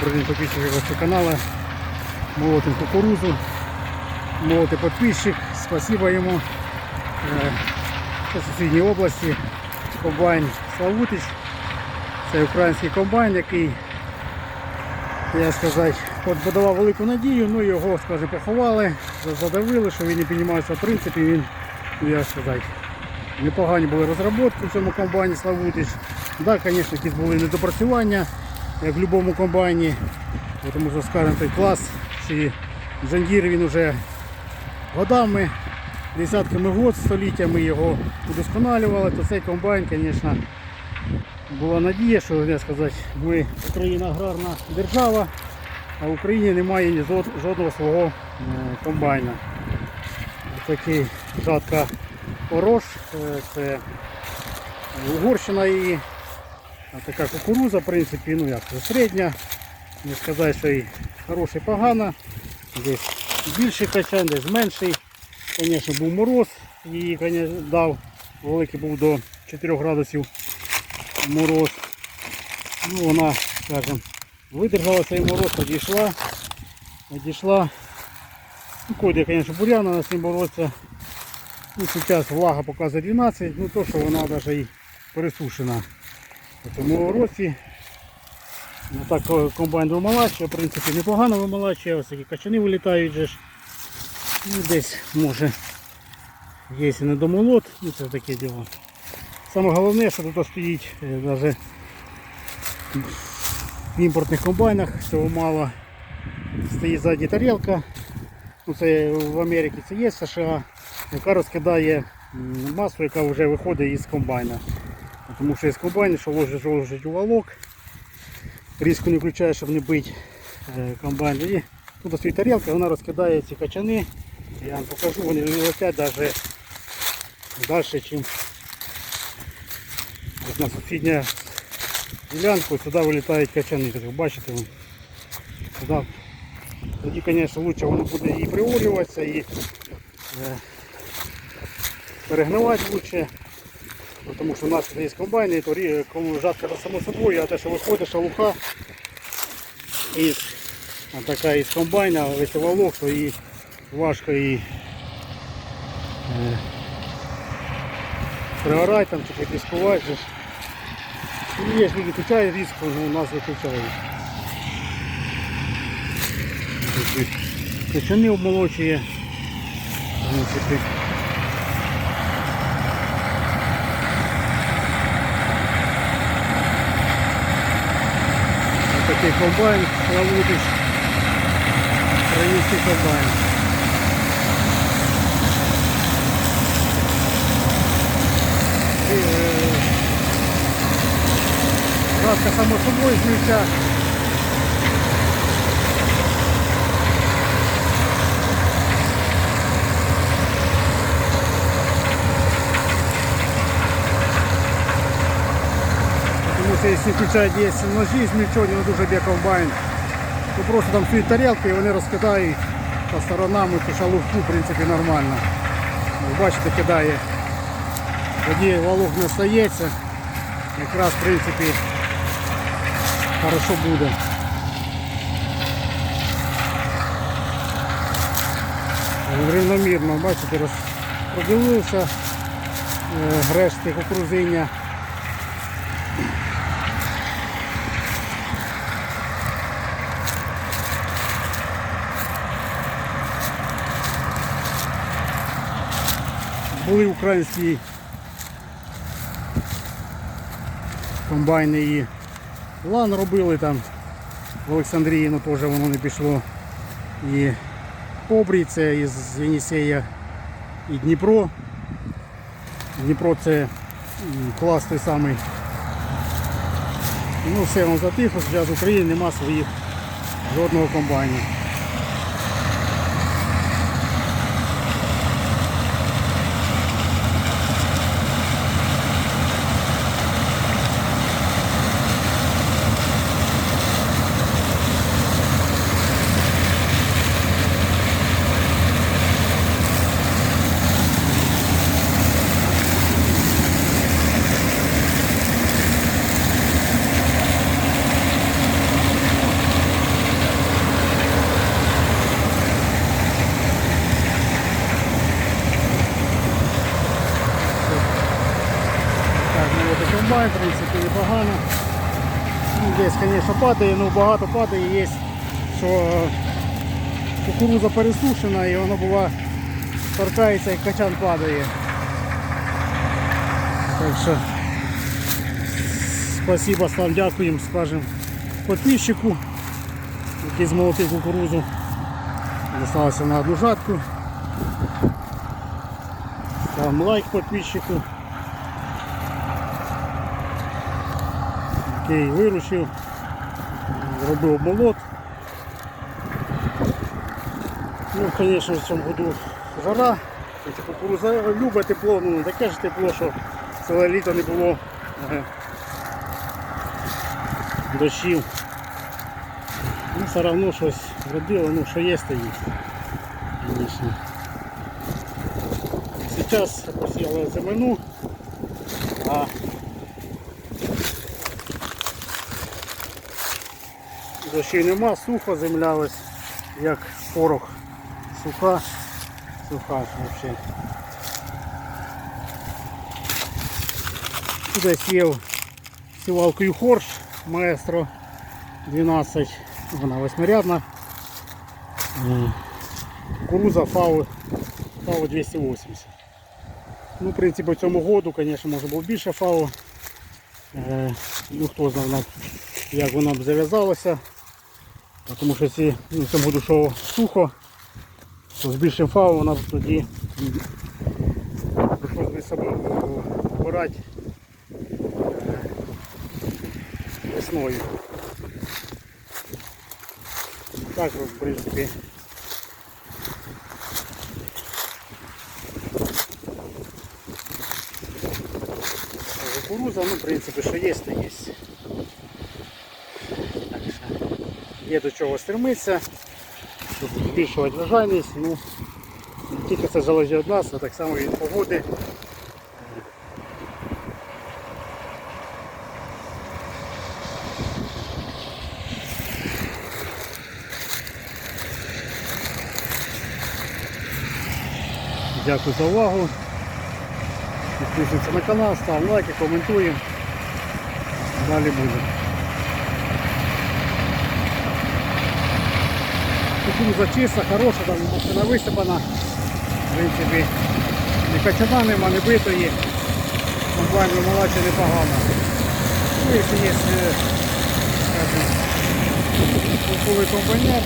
Добрий день підписчики вашого каналу. Молотим кукурузу. Молотий підписчик. Спасибо йому. Е, Це сусідній області. Комбайн Славутич. Це український комбайн, який, я сказати, подавав велику надію, ну його, скажімо, поховали, задавили, що він не піднімається в принципі, він, ну я сказати, непогані були розробки в цьому комбайні Славутич. Так, да, звісно, якісь були недопрацювання, як в будь-якому комбайні, тому що, скажімо, той клас чи Джандір він вже годами, десятками год, століттями його удосконалювали, то цей комбайн, звісно, була надія, що я сказати, ми Україна аграрна держава, а в Україні немає жодного свого е, комбайна. Такий жатка Орош, е, це Угорщина її. Така кукуруза, в принципі, ну як середня. Не сказати, що і хороша, і погана. Десь більший качан, десь менший. Звісно, був мороз, її дав. Великий був до 4 градусів мороз. Ну, вона, скажімо, видержала цей мороз, одійшла. Одійшла. Ну, Ходить, звісно, буряна на цим бороться. Ну, зараз влага показує 12, ну то, що вона навіть і пересушена. В цьому році. Ну, так комбайн вимолачує, в принципі, непогано вимолачує, ось такі качани вилітають же ж. Ну, десь може є і недомолот, ну це таке діло. Саме головне, що тут стоїть е, навіть в імпортних комбайнах, цього мало. Стоїть ззаді тарілка. Ну, це в Америці це є США, яка розкидає масу, яка вже виходить із комбайна. Тому що із комбайна, що ложить, ложить у валок, різко не включає, щоб не бити е, комбайн. І тут стоїть тарілка, вона розкидає ці качани. Я вам покажу, вони летять навіть далі, ніж на сусідня ділянку, сюди вилітають качани. Бачите, сюди. Тоді, звісно, лучше воно буде і приорюватися, і е, перегнивати лучше. Ну, Тому що у нас є комбайни, то жатка само собою, а те, що виходить шалуха із така із комбайна, весь волок, то і важко і е, пригорати там чи ж. Ну, Є люди включають різко, у нас виключають. Качани обмолочує. В принципі. Ось такий комбайн плавутич. Український комбайн. І, е, само собою змівця. Що якщо включають є ножі змільчені, воно дуже б'є комбайн, то просто там стоїть тарілки і вони розкидають по сторонам цю шалуху, в принципі, нормально. Ну, Бачите, кидає. Тоді валок не стається. Якраз в принципі хорошо буде. Рівномірно, бачите, розподілився е, решти кукурузиння. Були українські комбайни і лан робили там в Олександрії, ну теж воно не пішло. І Побрій, це із Єнісея і Дніпро. Дніпро це клас той самий. Ну все воно затихло, зараз в Україні нема своїх жодного комбайну. працювати комбайн, в принципі, непогано. Ну, десь, звісно, падає, але багато падає, є, що кукуруза пересушена і воно бува торкається і качан падає. Так що спасибо, слав, дякуємо, скажемо подписчику, який змолотив кукурузу. Достався на одну жатку. Ставим лайк подписчику. Який вирушив, зробив молот. Ну, звісно, в цьому году жара. Ця Кукуруза любить тепло, ну таке ж тепло, що ціле літо не було дощів. Ну, все одно щось зробило, ну що є, то є. Звісно. Зараз посіяли земину, а дощів нема, сухо земля ось, як порох. Суха, суха взагалі. Сів сівалкою хорш маестро 12, вона восьмирядна. Кукуруза фау, фау 280. Ну, в принципі, в цьому году, звісно, може було більше фау. Е, ну, хто знає, як воно б зав'язалося. Тому що ці, ну, цьому году що сухо, то з більшим фау вона тоді прийшлося би себе вбирати весною. Так, в принципі. Кукуруза, ну, в принципі, що є, то є. Так що є до чого стремитися, щоб збільшувати врожайність, ну, тільки це залежить від нас, а так само від погоди. Дякую за увагу. Підписуйтесь на канал, ставимо лайки, коментуємо. Далі буде. Тут чиста, хороша, там машина висипана. В принципі, ні качана нема, не битої. Комплайн вимолача непогано. Ну, якщо є полковий комбайнер.